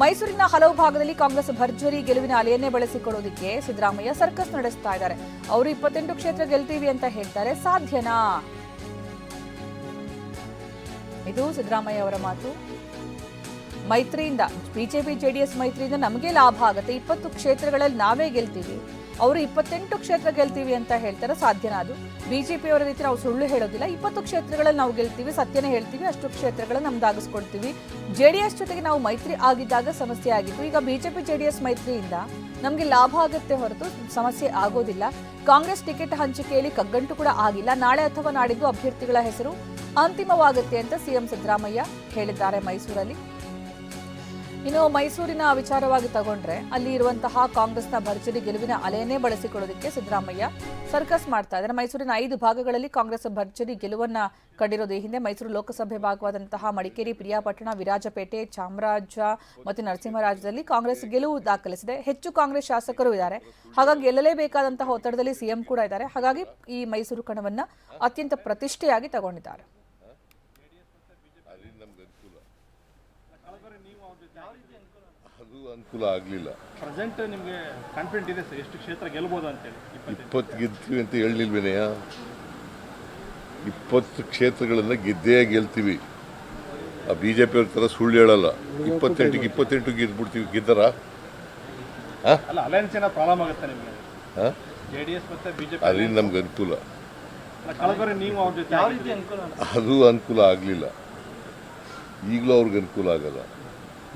ಮೈಸೂರಿನ ಹಲವು ಭಾಗದಲ್ಲಿ ಕಾಂಗ್ರೆಸ್ ಭರ್ಜರಿ ಗೆಲುವಿನ ಅಲೆಯನ್ನೇ ಬಳಸಿಕೊಳ್ಳೋದಕ್ಕೆ ಸಿದ್ದರಾಮಯ್ಯ ಸರ್ಕಸ್ ನಡೆಸ್ತಾ ಇದ್ದಾರೆ. ಅವರು ಇಪ್ಪತ್ತೆಂಟು ಕ್ಷೇತ್ರ ಗೆಲ್ತೀವಿ ಅಂತ ಹೇಳ್ತಾರೆ. ಸಾಧ್ಯನಾ? ಇದು ಸಿದ್ದರಾಮಯ್ಯ ಅವರ ಮಾತು. ಮೈತ್ರಿಯಿಂದ, ಬಿಜೆಪಿ, ಜೆಡಿಎಸ್ ಮೈತ್ರಿಯಿಂದ ನಮಗೆ ಲಾಭ ಆಗುತ್ತೆ. ಇಪ್ಪತ್ತು ಕ್ಷೇತ್ರಗಳಲ್ಲಿ ನಾವೇ ಗೆಲ್ತೀವಿ. ಅವರು ಇಪ್ಪತ್ತೆಂಟು ಕ್ಷೇತ್ರ ಗೆಲ್ತೀವಿ ಅಂತ ಹೇಳ್ತಾರೆ, ಸಾಧ್ಯನ ಅದು. ಬಿಜೆಪಿ ಅವರ ರೀತಿ ನಾವು ಸುಳ್ಳು ಹೇಳೋದಿಲ್ಲ. ಇಪ್ಪತ್ತು ಕ್ಷೇತ್ರಗಳಲ್ಲಿ ನಾವು ಗೆಲ್ತೀವಿ, ಸತ್ಯನೇ ಹೇಳ್ತೀವಿ, ಅಷ್ಟು ಕ್ಷೇತ್ರಗಳನ್ನ ನಮ್ದಾಗಿಸ್ಕೊಡ್ತೀವಿ ಜೆಡಿಎಸ್ ಜೊತೆಗೆ ನಾವು ಮೈತ್ರಿ ಆಗಿದ್ದಾಗ ಸಮಸ್ಯೆ ಆಗಿತ್ತು. ಈಗ ಬಿಜೆಪಿ ಎಸ್ ಮೈತ್ರಿಯಿಂದ ನಮಗೆ ಲಾಭ ಆಗುತ್ತೆ ಹೊರತು ಸಮಸ್ಯೆ ಆಗೋದಿಲ್ಲ. ಕಾಂಗ್ರೆಸ್ ಟಿಕೆಟ್ ಹಂಚಿಕೆಯಲ್ಲಿ ಕಗ್ಗಂಟು ಕೂಡ ಆಗಿಲ್ಲ. ನಾಳೆ ಅಥವಾ ನಾಡಿದ್ದು ಅಭ್ಯರ್ಥಿಗಳ ಹೆಸರು ಅಂತಿಮವಾಗುತ್ತೆ ಅಂತ ಸಿಎಂ ಸಿದ್ದರಾಮಯ್ಯ ಹೇಳಿದ್ದಾರೆ ಮೈಸೂರಲ್ಲಿ. ಇನ್ನು ಮೈಸೂರಿನ ವಿಚಾರವಾಗಿ ತಗೊಂಡ್ರೆ ಅಲ್ಲಿ ಇರುವಂತಹ ಕಾಂಗ್ರೆಸ್ನ ಭರ್ಜರಿ ಗೆಲುವಿನ ಅಲೆಯನ್ನೇ ಬಳಸಿಕೊಳ್ಳೋದಕ್ಕೆ ಸಿದ್ದರಾಮಯ್ಯ ಸರ್ಕಸ್ ಮಾಡ್ತಾ ಇದ್ದಾರೆ. ಮೈಸೂರಿನ ಐದು ಭಾಗಗಳಲ್ಲಿ ಕಾಂಗ್ರೆಸ್ ಭರ್ಜರಿ ಗೆಲುವನ್ನ ಕಂಡಿರೋದು ಈ ಹಿಂದೆ. ಮೈಸೂರು ಲೋಕಸಭೆ ಭಾಗವಾದಂತಹ ಮಡಿಕೇರಿ, ಪ್ರಿಯಾಪಟ್ಟಣ, ವಿರಾಜಪೇಟೆ, ಚಾಮರಾಜ ಮತ್ತು ನರಸಿಂಹರಾಜದಲ್ಲಿ ಕಾಂಗ್ರೆಸ್ ಗೆಲುವು ದಾಖಲಿಸಿದೆ. ಹೆಚ್ಚು ಕಾಂಗ್ರೆಸ್ ಶಾಸಕರು ಇದ್ದಾರೆ. ಹಾಗಾಗಿ ಗೆಲ್ಲಲೇಬೇಕಾದಂತಹ ಒತ್ತಡದಲ್ಲಿ ಸಿಎಂ ಕೂಡ ಇದ್ದಾರೆ. ಹಾಗಾಗಿ ಈ ಮೈಸೂರು ಕಣವನ್ನ ಅತ್ಯಂತ ಪ್ರತಿಷ್ಠೆಯಾಗಿ ತಗೊಂಡಿದ್ದಾರೆ ಅದರಿಂದ ನಮ್ಗೆ ಅನುಕೂಲ ಅದು ಅನುಕೂಲ ಆಗಲಿಲ್ಲ. ಪ್ರೆಸೆಂಟ್ ನಿಮಗೆ ಕಾನ್ಫಿಡೆಂಟ್ ಇದೆ ಸರ್ ಎಷ್ಟು ಕ್ಷೇತ್ರ ಗೆಲ್ಬೋದು ಅಂತೇಳಿ? ಇಪ್ಪತ್ತು ಗೆಲ್ತೀವಿ ಅಂತ ಹೇಳಿಲ್ವೇನೆಯ ಇಪ್ಪತ್ತು ಕ್ಷೇತ್ರಗಳನ್ನು ಗೆದ್ದೇ ಗೆಲ್ತೀವಿ. ಆ ಬಿ ಜೆ ಪಿಯವ್ರ ಥರ ಸುಳ್ಳು ಹೇಳಲ್ಲ. ಇಪ್ಪತ್ತೆಂಟಿಗೆ ಇಪ್ಪತ್ತೆಂಟು ಗೆದ್ಬಿಡ್ತೀವಿ. ಗೆದ್ದರ? ಅಲ್ಲ ಅಲಯನ್ಸ್ ಏನೋ ಪ್ರಾಬ್ಲಮ್ ಆಗುತ್ತೆ ನಿಮಗೆ? ಹಾಂ? ಜೆ ಡಿ ಎಸ್ ಮತ್ತೆ ಬಿಜೆಪಿ ಅದರಿಂದ ನಮ್ಗೆ ಅನುಕೂಲ. ಕಳೆದರೆ ನೀವು ಅವ್ರ ಜೊತೆ ಯಾವ ರೀತಿ ಅನುಕೂಲ ಅದು ಅನುಕೂಲ ಆಗಲಿಲ್ಲ. ಈಗಲೂ ಅವ್ರಿಗೆ ಅನುಕೂಲ ಆಗಲ್ಲ.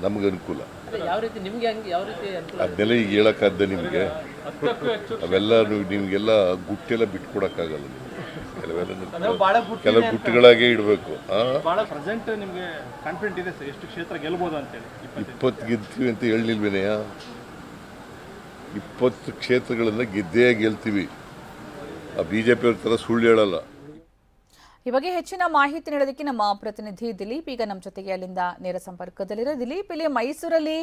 ನಮ್ಗೆ ಅನುಕೂಲ. ಯಾವ ರೀತಿ ನಿಮ್ಗೆ ಯಾವ ರೀತಿ ಅನುಕೂಲ ಅದನ್ನೆಲ್ಲ ಈಗ ಹೇಳೋಕ್ಕಾದ್ದ ನಿಮಗೆ. ಅವೆಲ್ಲ ನೀವು- ನಿಮಗೆಲ್ಲ ಗುಟ್ಟೆಲ್ಲ ಬಿಟ್ಕೊಡಕ್ಕಾಗಲ್ಲ ನೀವು. ಕೆಲವೆಲ್ಲ ನೀವು- ಕೆಲವು ಗುಟ್ಟುಗಳಾಗೆ ಇಡಬೇಕು. ಭಾಳ ಪ್ರೆಸೆಂಟ್ ನಿಮಗೆ ಕಾನ್ಫಿಡೆಂಟ್ ಇದೆ ಸರ್. ಎಷ್ಟು ಕ್ಷೇತ್ರ ಗೆಲ್ಬೋದು ಅಂತೇಳಿ ಇಪ್ಪತ್ತೈದು. ಇಪ್ಪತ್ತು ಗೆಲ್ತೀವಿ ಅಂತ ಹೇಳಿಲ್ವೇನೆಯ ಇಪ್ಪತ್ತು ಕ್ಷೇತ್ರಗಳನ್ನ ಗೆದ್ದೇ ಗೆಲ್ತೀವಿ. ಆ ಬಿ ಜೆ ಪಿಯವ್ರ ಥರ ಸುಳ್ಳು ಹೇಳಲ್ಲ. ಈ ಬಗ್ಗೆ ಹೆಚ್ಚಿನ ಮಾಹಿತಿ ನೀಡೋದಕ್ಕೆ ನಮ್ಮ ಪ್ರತಿನಿಧಿ ದಿಲೀಪ್ ಈಗ ನಮ್ಮ ಜೊತೆಗೆ ಅಲ್ಲಿಂದ ನೇರ ಸಂಪರ್ಕದಲ್ಲಿರೋ ದಿಲೀಪ್. ಇಲ್ಲಿ ಮೈಸೂರಲ್ಲಿ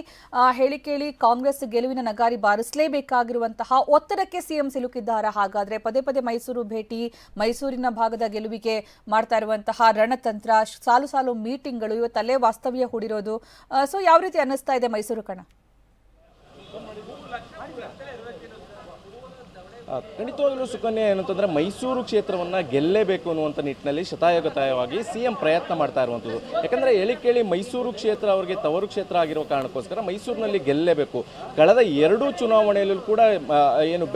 ಕೇಳಿ ಕಾಂಗ್ರೆಸ್ ಗೆಲುವಿನ ನಗಾರಿ ಬಾರಿಸಲೇಬೇಕಾಗಿರುವಂತಹ ಒತ್ತಡಕ್ಕೆ ಸಿಎಂ ಸಿಲುಕಿದ್ದಾರೆ? ಹಾಗಾದ್ರೆ ಪದೇ ಪದೇ ಮೈಸೂರು ಭೇಟಿ, ಮೈಸೂರಿನ ಭಾಗದ ಗೆಲುವಿಗೆ ಮಾಡ್ತಾ ಇರುವಂತಹ ರಣತಂತ್ರ, ಸಾಲು ಸಾಲು ಮೀಟಿಂಗ್ಗಳು, ಇವತ್ತಲ್ಲೇ ವಾಸ್ತವ್ಯ ಹೂಡಿರೋದು. ಸೊ ಯಾವ ರೀತಿ ಅನ್ನಿಸ್ತಾ ಇದೆ ಮೈಸೂರು ಕಣ? ಖಂಡಿತವಾಗಲೂ ಸುಕನ್ಯಾ, ಏನಂತಂದ್ರೆ ಮೈಸೂರು ಕ್ಷೇತ್ರವನ್ನ ಗೆಲ್ಲೇಬೇಕು ಅನ್ನುವಂಥ ನಿಟ್ಟಿನಲ್ಲಿ ಶತಾಯಗತಾಯವಾಗಿ ಸಿ ಎಂ ಪ್ರಯತ್ನ ಮಾಡ್ತಾ ಇರುವಂಥದ್ದು. ಯಾಕಂದ್ರೆ ಹೇಳಿ ಕೇಳಿ ಮೈಸೂರು ಕ್ಷೇತ್ರ ಅವರಿಗೆ ತವರು ಕ್ಷೇತ್ರ ಆಗಿರೋ ಕಾರಣಕ್ಕೋಸ್ಕರ ಮೈಸೂರಿನಲ್ಲಿ ಗೆಲ್ಲೇಬೇಕು. ಕಳೆದ ಎರಡೂ ಚುನಾವಣೆಯಲ್ಲೂ ಕೂಡ ಏನು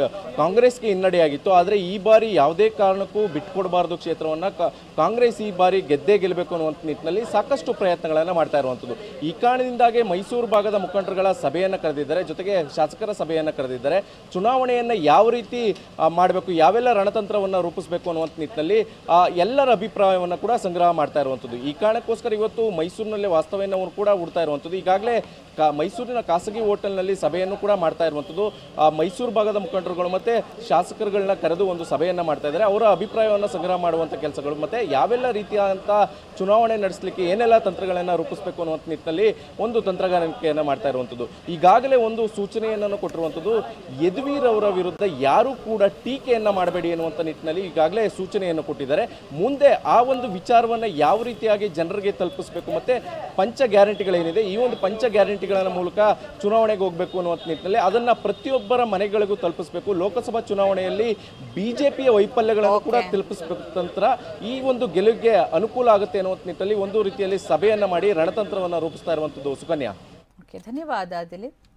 ಕಾಂಗ್ರೆಸ್ಗೆ ಹಿನ್ನಡೆಯಾಗಿತ್ತು. ಆದರೆ ಈ ಬಾರಿ ಯಾವುದೇ ಕಾರಣಕ್ಕೂ ಬಿಟ್ಕೊಡಬಾರ್ದು ಕ್ಷೇತ್ರವನ್ನ. ಕಾಂಗ್ರೆಸ್ ಈ ಬಾರಿ ಗೆದ್ದೇ ಗೆಲ್ಲಬೇಕು ಅನ್ನುವಂಥ ನಿಟ್ಟಿನಲ್ಲಿ ಸಾಕಷ್ಟು ಪ್ರಯತ್ನಗಳನ್ನು ಮಾಡ್ತಾ ಇರುವಂಥದ್ದು. ಈ ಕಾರಣದಿಂದಾಗಿ ಮೈಸೂರು ಭಾಗದ ಮುಖಂಡರುಗಳ ಸಭೆಯನ್ನು ಕರೆದಿದ್ದಾರೆ. ಜೊತೆಗೆ ಶಾಸಕರ ಸಭೆಯನ್ನು ಕರೆದಿದ್ದಾರೆ. ಚುನಾವಣೆಯನ್ನು ಯಾವ ರೀತಿ ಮಾಡಬೇಕು, ಯಾವೆಲ್ಲ ರಣತಂತ್ರವನ್ನು ರೂಪಿಸಬೇಕು ಅನ್ನುವಂಥ ನಿಟ್ಟಿನಲ್ಲಿ ಎಲ್ಲರ ಅಭಿಪ್ರಾಯವನ್ನು ಕೂಡ ಸಂಗ್ರಹ ಮಾಡ್ತಾ ಇರುವಂಥದ್ದು. ಈ ಕಾರಣಕ್ಕೋಸ್ಕರ ಇವತ್ತು ಮೈಸೂರಿನಲ್ಲೇ ವಾಸ್ತವ್ಯವನ್ನು ಕೂಡ ಹುಡ್ತಾ ಇರುವಂಥದ್ದು. ಈಗಾಗಲೇ ಕಾ, ಮೈಸೂರಿನ ಖಾಸಗಿ ಹೋಟೆಲ್ನಲ್ಲಿ ಸಭೆಯನ್ನು ಕೂಡ ಮಾಡ್ತಾ ಇರುವಂಥದ್ದು. ಮೈಸೂರು ಭಾಗದ ಮುಖಂಡರುಗಳು ಮತ್ತು ಶಾಸಕರುಗಳನ್ನ ಕರೆದು ಒಂದು ಸಭೆಯನ್ನು ಮಾಡ್ತಾ ಇದ್ದಾರೆ. ಅವರ ಅಭಿಪ್ರಾಯವನ್ನು ಸಂಗ್ರಹ ಮಾಡುವಂಥ ಕೆಲಸಗಳು ಮತ್ತು ಯಾವೆಲ್ಲ ರೀತಿಯಾದಂಥ ಚುನಾವಣೆ ನಡೆಸಲಿಕ್ಕೆ ಏನೆಲ್ಲ ತಂತ್ರಗಳನ್ನು ರೂಪಿಸಬೇಕು ಅನ್ನುವಂಥ ನಿಟ್ಟಿನಲ್ಲಿ ಒಂದು ತಂತ್ರಗಾರಿಕೆಯನ್ನು ಮಾಡ್ತಾ ಇರುವಂಥದ್ದು. ಈಗಾಗಲೇ ಒಂದು ಸೂಚನೆಯನ್ನು ಕೊಟ್ಟಿರುವಂಥದ್ದು, ಯದುವೀರ್ ಅವರ ವಿರುದ್ಧ ಯಾರೂ ಕೂಡ ಟೀಕೆಯನ್ನು ಮಾಡಬೇಡಿ ಎನ್ನುವಂಥ ನಿಟ್ಟಿನಲ್ಲಿ ಈಗಾಗಲೇ ಸೂಚನೆಯನ್ನು ಕೊಟ್ಟಿದ್ದಾರೆ. ಮುಂದೆ ಆ ಒಂದು ವಿಚಾರವನ್ನು ಯಾವ ರೀತಿಯಾಗಿ ಜನರಿಗೆ ತಲುಪಿಸಬೇಕು ಮತ್ತು ಪಂಚ ಗ್ಯಾರಂಟಿಗಳೇನಿದೆ ಈ ಒಂದು ಪಂಚ ಗ್ಯಾರಂಟಿಗಳ ಮೂಲಕ ಚುನಾವಣೆಗೆ ಹೋಗಬೇಕು ಅನ್ನುವಂಥ ನಿಟ್ಟಿನಲ್ಲಿ ಅದನ್ನು ಪ್ರತಿಯೊಬ್ಬರ ಮನೆಗಳಿಗೂ ತಲುಪಿಸಬೇಕು. ಲೋಕಸಭಾ ಚುನಾವಣೆಯಲ್ಲಿ ಬಿಜೆಪಿಯ ವೈಫಲ್ಯಗಳನ್ನು ಕೂಡ ತಲುಪಿಸಬೇಕು ತಂತ್ರ ಈ ಒಂದು ಗೆಲುವಿಗೆ ಅನುಕೂಲ ಆಗುತ್ತೆ ಅನ್ನುವಂಥ ನಿಟ್ಟಿನಲ್ಲಿ ಒಂದು ರೀತಿಯಲ್ಲಿ ಸಭೆಯನ್ನು ಮಾಡಿ ರಣತಂತ್ರವನ್ನು ರೂಪಿಸ್ತಾ ಇರುವಂಥದ್ದು ಸುಕನ್ಯಾ. ಓಕೆ ಧನ್ಯವಾದ ದಿಲೀಪ್